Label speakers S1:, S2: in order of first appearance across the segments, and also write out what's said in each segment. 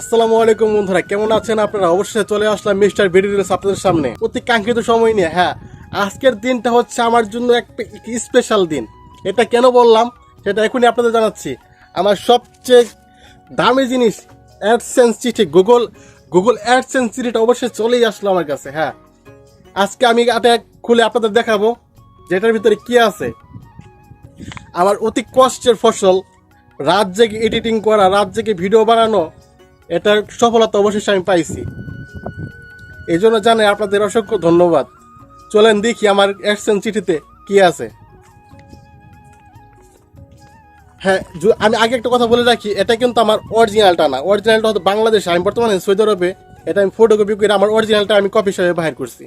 S1: আসসালামু আলাইকুম বন্ধুরা, কেমন আছেন আপনারা? অবশ্যই চলে আসলাম মিস্টার ভিডিওস আপনাদের সামনে। অতি কাঙ্ক্ষিত সময় নিয়ে হ্যাঁ আজকের দিনটা হচ্ছে আমার জন্য এক স্পেশাল দিন। এটা কেন বললাম? সেটা এখনই আপনাদের জানাচ্ছি। আমার সবচেয়ে দামি জিনিস অ্যাডসেন্স চিঠি গুগল গুগল অ্যাডসেন্স চিঠিটা অবশ্যই চলেই আসলো আমার কাছে হ্যাঁ। আজকে আমি এটা খুলে আপনাদের দেখাবো, যেটার ভিতরে কি আছে। আমার অতি কষ্টের ফসল, রাত জেগে এডিটিং করা, রাত জেগে ভিডিও বানানো এটার সফলতা অবশেষে আমি পাইছি। এই জন্য জানাই আপনাদের অসংখ্য ধন্যবাদ। চলেন দেখি আমার অ্যাকশন চিঠিতে কি আছে। হ্যাঁ আমি আগে একটা কথা বলে রাখি, এটা কিন্তু আমার অরিজিনালটা না। অরিজিনালটা হতো বাংলাদেশে, আমি বর্তমানে সৌদি আরবে, এটা আমি ফটোকপি করে আমার অরিজিনালটা আমি কপি হিসাবে বাহির করছি।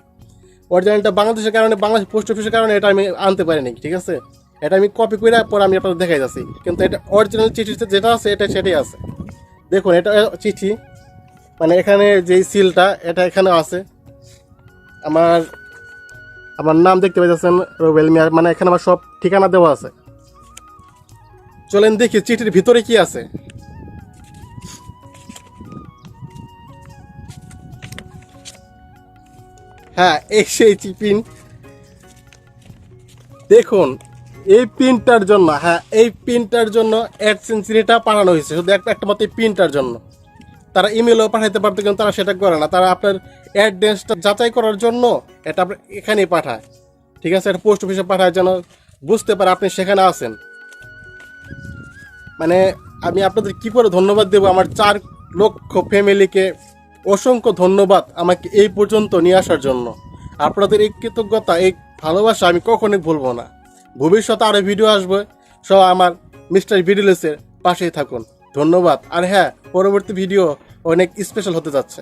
S1: অরিজিনালটা বাংলাদেশের কারণে, বাংলাদেশ পোস্ট অফিসের কারণে এটা আমি আনতে পারিনি, ঠিক আছে? এটা আমি কপি করে পরে আমি আপনাদের দেখাই যাচ্ছি। কিন্তু এটা অরিজিনাল চিঠিতে যেটা আছে, এটা সেটাই আছে। দেখুন, এটা চিঠি। মানে এখানে যেই সিলটা, এটা এখানে আছে। আমার আমার নাম দেখতে পাইতেছেন রুবেল মিয়া। মানে এখানে আমার সব ঠিকানা দেওয়া আছে। চলেন দেখি চিঠির ভিতরে কি আছে। হ্যাঁ এই সেই পিন দেখুন এই পিনটার জন্য হ্যাঁ এই পিনটার জন্য অ্যাডসেন্সিটা পাঠানো হয়েছে। শুধু একটা একটা এই পিনটার জন্য। তারা ইমেলও পাঠাইতে পারতো কিন্তু তারা সেটা করে না। তারা আপনার অ্যাড্রেসটা যাচাই করার জন্য এটা আপনার এখানেই পাঠায়। ঠিক আছে? এটা পোস্ট অফিসে পাঠায় যেন বুঝতে পারে আপনি সেখানে আছেন। মানে আমি আপনাদের কি করে ধন্যবাদ দেবো? আমার চার লক্ষ ফ্যামিলিকে অসংখ্য ধন্যবাদ আমাকে এই পর্যন্ত নিয়ে আসার জন্য। আপনাদের এই কৃতজ্ঞতা, এই ভালোবাসা আমি কখনোই ভুলবো না। ভবিষ্যতে আরও ভিডিও আসবে। সব আমার মিস্টার ভিডিওলেসের পাশেই থাকুন। ধন্যবাদ। আর হ্যাঁ পরবর্তী ভিডিও অনেক স্পেশাল হতে যাচ্ছে।